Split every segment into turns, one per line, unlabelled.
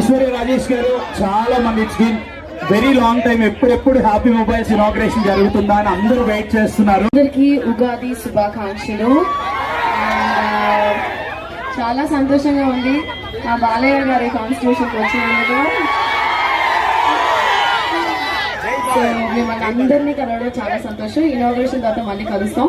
ఐశ్వర్య రాజేష్ గారు చాలా మంది it's been very long time ఎప్పుడెప్పుడు హ్యాపీ మొబైల్స్ ఇనాగ్రేషన్ జరుగుతుందా అని అందరూ వెయిట్ చేస్తున్నారు.
అందరికి ఉగాది శుభాకాంక్షలు. చాలా సంతోషంగా ఉంది. మా బాలయ్య గారి కాన్స్టిట్యూషన్కి వచ్చినందుకు. మిమ్మల్ని అందరినీ కలవడం చాలా సంతోషం. ఇనాగ్రేషన్ తర్వాత మళ్ళీ కలుస్తాం.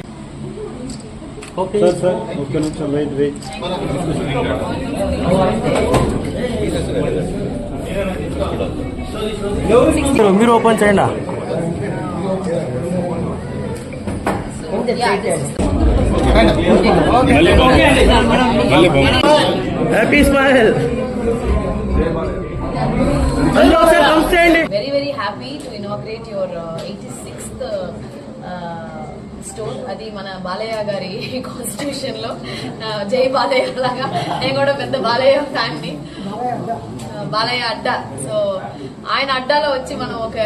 సార్ సార్ ఒక్క నిమిషం వెయిట్ వెయిట్
మీరు ఓపెన్ చేయండి హ్యాపీ స్మైల్ అందరూ ఒకసారి thumbs చేయండి
very very happy to inaugurate your uh, 86th stone store అది మన బాలయ్య గారి కాన్స్టిట్యూషన్లో జై బాలయ్య లాగా. నేను కూడా పెద్ద బాలయ్య ఫ్యాన్ని బాలయ్య అడ్డా. సో ఆయన అడ్డాలో వచ్చి మనం ఒక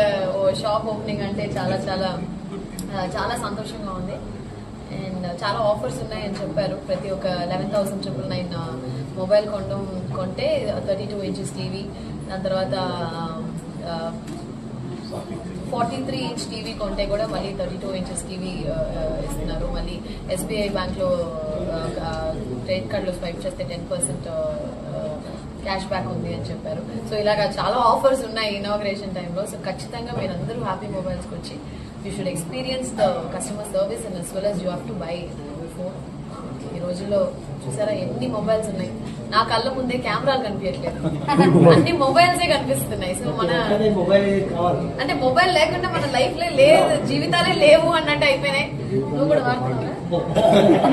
షాప్ ఓపెనింగ్ అంటే చాలా చాలా చాలా సంతోషంగా ఉంది. అండ్ చాలా ఆఫర్స్ ఉన్నాయని చెప్పారు. ప్రతి ఒక్క eleven thousand triple nine mobile కొనడం కొంటే థర్టీ టూ ఇంచెస్ టీవీ దాని తర్వాత ఫార్టీ త్రీ ఇంచ్ టీవీ కొంటే కూడా మళ్ళీ థర్టీ టూ ఇంచెస్ టీవీ ఇస్తున్నారు. మళ్ళీ ఎస్బీఐ బ్యాంక్లో క్రెడిట్ కార్డులో స్వైప్ చేస్తే టెన్ పర్సెంట్ క్యాష్ బ్యాక్ ఉంది అని చెప్పారు. సో ఇలాగా చాలా ఆఫర్స్ ఉన్నాయి ఇనాగ్రేషన్ టైంలో సో ఖచ్చితంగా మీరు అందరూ హ్యాపీ మొబైల్స్కి వచ్చి you should experience the customer service and as well as you have to buy phone ఈ రోజుల్లో చూసారా ఎన్ని మొబైల్స్ ఉన్నాయి? నా కళ్ళ ముందే కెమెరాలు కనిపించట్లేదు. అన్ని మొబైల్సే కనిపిస్తున్నాయి. సో మన
మొబైల్ కావాలి.
అంటే మొబైల్ లేకుండా మన లైఫ్లో లేదు జీవితాలే లేవు అన్నట్టు అయిపోయినాయి. నువ్వు కూడా వాడుతున్నావా?